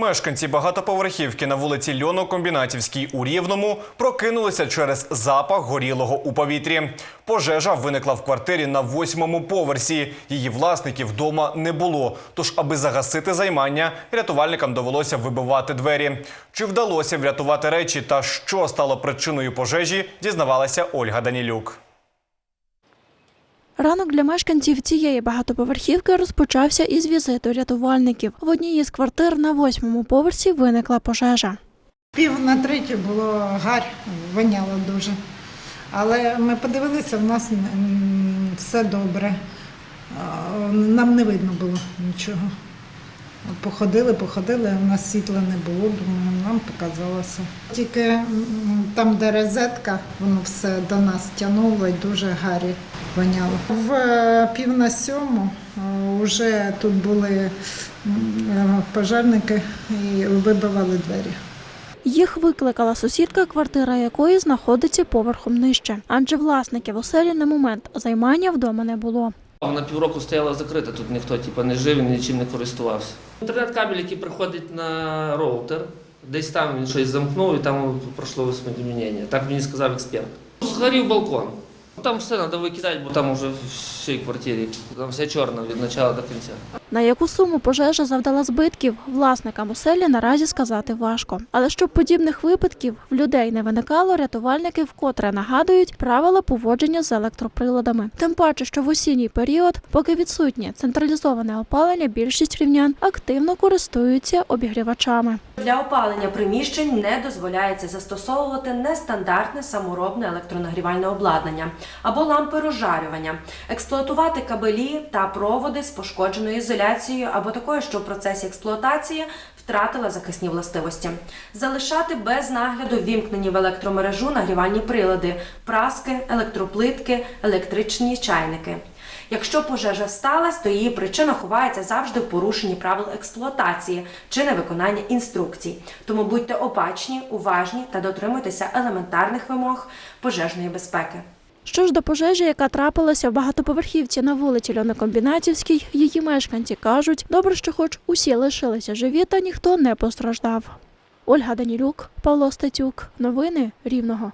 Мешканці багатоповерхівки на вулиці Льонокомбінатівській у Рівному прокинулися через запах горілого у повітрі. Пожежа виникла в квартирі на восьмому поверсі. Її власників вдома не було. Тож, аби загасити займання, рятувальникам довелося вибивати двері. Чи вдалося врятувати речі та що стало причиною пожежі, дізнавалася Ольга Данілюк. Ранок для мешканців цієї багатоповерхівки розпочався із візиту рятувальників. В одній із квартир на восьмому поверсі виникла пожежа. Пів на третю було гарь, воняло дуже. Але ми подивилися, в нас все добре. Нам не видно було нічого. Походили, походили, у нас світла не було, думаю, нам показалося. Тільки там, де розетка, воно все до нас тягнуло і дуже гарі воняло. В е, пів на сьому вже тут були е, пожежники і вибивали двері. Їх викликала сусідка, квартира якої знаходиться поверхом нижче, адже власників оселі на момент займання вдома не було. На півроку стояла закрита, тут ніхто типу, не жив і нічим не користувався. Інтернет-кабель, який приходить на роутер, десь там він щось замкнув і там пройшло воспламінення. Так мені сказав експерт. Згорів балкон. Там все треба викидати, бо там вже в всій квартирі, там все чорне від початку до кінця. На яку суму пожежа завдала збитків, власникам оселі наразі сказати важко. Але щоб подібних випадків в людей не виникало, рятувальники вкотре нагадують правила поводження з електроприладами. Тим паче, що в осінній період, поки відсутнє централізоване опалення, більшість рівнян активно користуються обігрівачами. Для опалення приміщень не дозволяється застосовувати нестандартне саморобне електронагрівальне обладнання або лампи розжарювання, експлуатувати кабелі та проводи з пошкодженою ізоляцією або такою, що в процесі експлуатації втратила захисні властивості, залишати без нагляду ввімкнені в електромережу нагрівальні прилади, праски, електроплитки, електричні чайники. Якщо пожежа сталася, то її причина ховається завжди в порушенні правил експлуатації чи невиконанні інструкцій. Тому будьте обачні, уважні та дотримуйтеся елементарних вимог пожежної безпеки. Що ж до пожежі, яка трапилася в багатоповерхівці на вулиці Льонокомбінатівській, її мешканці кажуть, добре, що хоч усі лишилися живі, та ніхто не постраждав. Ольга Данілюк, Павло Статюк. Новини Рівного.